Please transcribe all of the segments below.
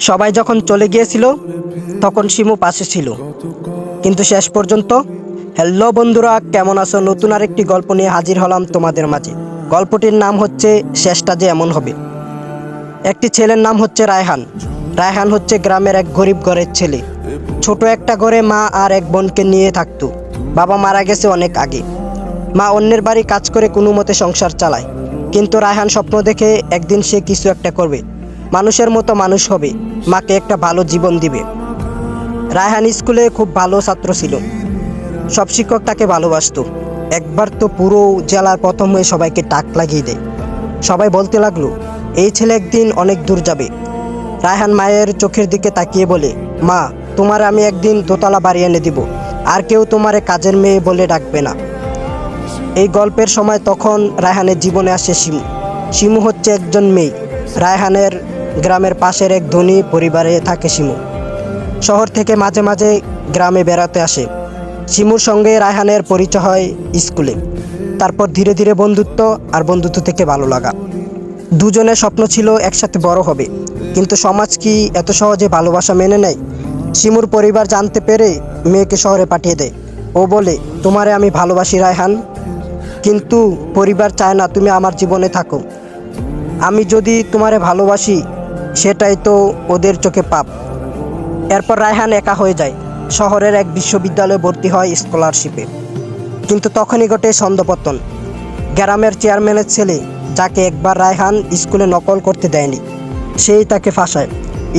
সবাই যখন চলে গিয়েছিল, তখন শিমু পাশে ছিল। কিন্তু শেষ পর্যন্ত, হ্যালো বন্ধুরা, কেমন আছো? নতুন আরেকটি গল্প নিয়ে হাজির হলাম তোমাদের মাঝে। গল্পটির নাম হচ্ছে, শেষটা যে এমন হবে। একটি ছেলের নাম হচ্ছে রায়হান। রায়হান হচ্ছে গ্রামের এক গরিব ঘরের ছেলে। ছোট একটা ঘরে মা আর এক বোনকে নিয়ে থাকতো। বাবা মারা গেছে অনেক আগে। মা অন্যের বাড়ি কাজ করে কোনো মতে সংসার চালায়। কিন্তু রায়হান স্বপ্ন দেখে একদিন সে কিছু একটা করবে। মানুষের মতো মানুষ হবে। মাকে একটা ভালো জীবন দিবে। রায়হান স্কুলে খুব ভালো ছাত্র ছিল। সব শিক্ষক তাকে ভালোবাসতো। একবার তো পুরো জেলার প্রথম হয়ে সবাইকে টাক লাগিয়ে দেয়। সবাই বলতে লাগল, এই ছেলে একদিন অনেক দূর যাবে। রায়হান মায়ের চোখের দিকে তাকিয়ে বলে, মা, তোমার আমি একদিন দোতলা বাড়ি এনে দিব। আর কেউ তোমারে কাজের মেয়ে বলে ডাকবে না। এই গল্পের সময় তখন রায়হানের জীবনে আসে শিমু। শিমু হচ্ছে একজন মেয়ে। রায়হানের গ্রামের পাশের এক ধনী পরিবারে থাকে শিমু। শহর থেকে মাঝে মাঝে গ্রামে বেড়াতে আসে। শিমুর সঙ্গে রায়হানের পরিচয় হয় স্কুলে। তারপর ধীরে ধীরে বন্ধুত্ব আর বন্ধুত্ব থেকে ভালো লাগা। দুজনের স্বপ্ন ছিল একসাথে বড় হবে। কিন্তু সমাজ কি এত সহজে ভালোবাসা মেনে নেয়? শিমুর পরিবার জানতে পেরে মেয়েকে শহরে পাঠিয়ে দেয়। ও বলে, তোমারে আমি ভালোবাসি রায়হান। কিন্তু পরিবার চায় না তুমি আমার জীবনে থাকো। আমি যদি তোমারে ভালোবাসি সেটাই তো ওদের চোখে পাপ। এরপর রায়হান একা হয়ে যায়। শহরের এক বিশ্ববিদ্যালয়ে ভর্তি হয় স্কলারশিপে। কিন্তু তখনই ঘটে ছন্দপতন। গ্রামের চেয়ারম্যানের ছেলে, যাকে একবার রায়হান স্কুলে নকল করতে দেয়নি, সেই তাকে ফাঁসায়।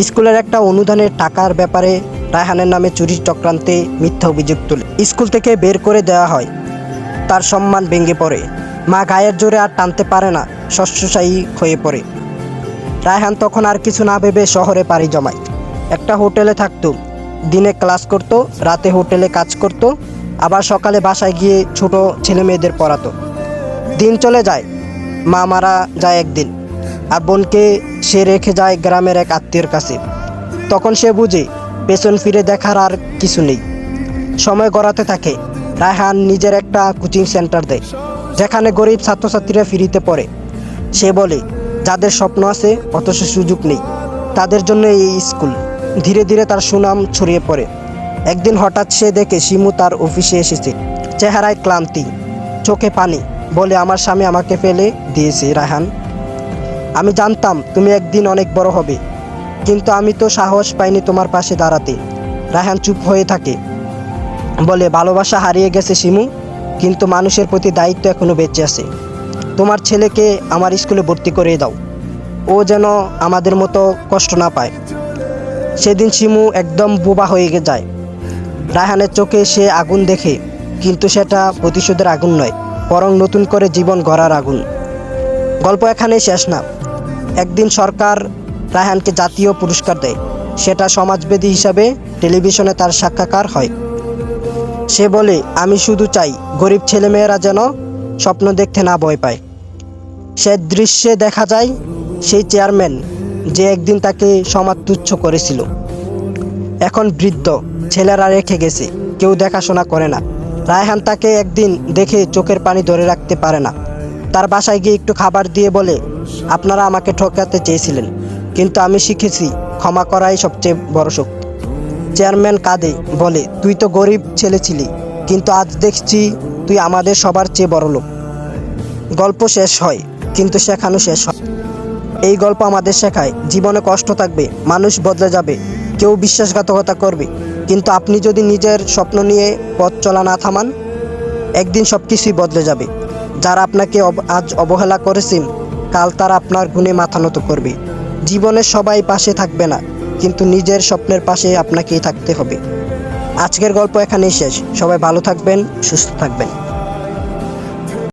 স্কুলের একটা অনুদানের টাকার ব্যাপারে রায়হানের নামে চুরি চক্রান্তে মিথ্যা অভিযোগ তুলে। স্কুল থেকে বের করে দেওয়া হয়। তার সম্মান ভেঙে পড়ে। মা গায়ের জোরে আর টানতে পারে না, শস্যশায়ী হয়ে পড়ে। রায়হান তখন আর কিছু না ভেবে শহরে পাড়ি জমায়। একটা হোটেলে থাকতো, দিনে ক্লাস করতো, রাতে হোটেলে কাজ করতো, আবার সকালে বাসায় গিয়ে ছোট ছেলে মেয়েদের পড়াতো। দিন চলে যায়, মা মারা যায় একদিন, আর বোনকে সে রেখে যায় গ্রামের এক আত্মীয়র কাছে। তখন সে বুঝে, পেছন ফিরে দেখার আর কিছু নেই। সময় গড়াতে থাকে, রায়হান নিজের একটা কোচিং সেন্টার দেয়, যেখানে গরিব ছাত্রছাত্রীরা ফিরিতে পড়ে। সে বলে যাদের স্বপ্ন আছে, অথচ সুযোগ নেই। তাদের জন্য এই স্কুল। ধীরে ধীরে তার সুনাম ছড়িয়ে পড়ে। একদিন হঠাৎ সে দেখে শিমু তার অফিসে এসেছে। চেহারায় ক্লান্তি, চোখে পানি বলে আমার স্বামী আমাকে ফেলে দিয়েছে, রায়হান। আমি জানতাম তুমি একদিন অনেক বড় হবে, কিন্তু আমি তো সাহস পাইনি তোমার পাশে দাঁড়াতে। রায়হান চুপ হয়ে থাকে, বলে, ভালোবাসা হারিয়ে গেছে শিমু, কিন্তু মানুষের প্রতি দায়িত্ব এখনও বেঁচে আছে। তোমার ছেলেকে আমার স্কুলে ভর্তি করে দাও। ও যেন আমাদের মতো কষ্ট না পায়। সেদিন শিমু একদম বোবা হয়ে যায়। রায়হানের চোখে সে আগুন দেখে, কিন্তু সেটা প্রতিশোধের আগুন নয়, বরং নতুন করে জীবন গড়ার আগুন। গল্প এখানেই শেষ না। একদিন সরকার রায়হানকে জাতীয় পুরস্কার দেয়। সেটা সমাজবেদী হিসাবে টেলিভিশনে তার সাক্ষাৎকার হয়। সে বলে, আমি শুধু চাই গরিব ছেলেমেয়েরা যেন স্বপ্ন দেখতে না ভয় পায়। সে দৃশ্যে দেখা যায় সেই চেয়ারম্যান যে একদিন তাকে সমাজ তুচ্ছ করেছিল। এখন বৃদ্ধ, ছেলেরা রেখে গেছে, কেউ দেখাশোনা করে না। রায়হান তাকে একদিন দেখে চোখের পানি ধরে রাখতে পারে না। তার বাসায় গিয়ে একটু খাবার দিয়ে বলে, আপনারা আমাকে ঠকাতে চেয়েছিলেন, কিন্তু আমি শিখেছি, ক্ষমা করাই সবচেয়ে বড় শক্তি। চেয়ারম্যান কাঁদে, বলে, তুই তো গরিব ছেলে ছিলি কিন্তু আজ দেখছি তুই আমাদের সবার চেয়ে বড় লোক। গল্প শেষ হয়, কিন্তু শেখানো শেষ হয়। এই গল্প আমাদের শেখায়, জীবনে কষ্ট থাকবে, মানুষ বদলে যাবে, কেউ বিশ্বাসঘাতকতা করবে। কিন্তু আপনি যদি নিজের স্বপ্ন নিয়ে পথ চলা না থামান, একদিন সব কিছুই বদলে যাবে। যারা আপনাকে আজ অবহেলা করেছেন, কাল তারা আপনার গুণে মাথা নত করবে। জীবনে সবাই পাশে থাকবে না, কিন্তু নিজের স্বপ্নের পাশে আপনাকেই থাকতে হবে। আজকের গল্প এখানেই শেষ। সবাই ভালো থাকবেন সুস্থ থাকবেন।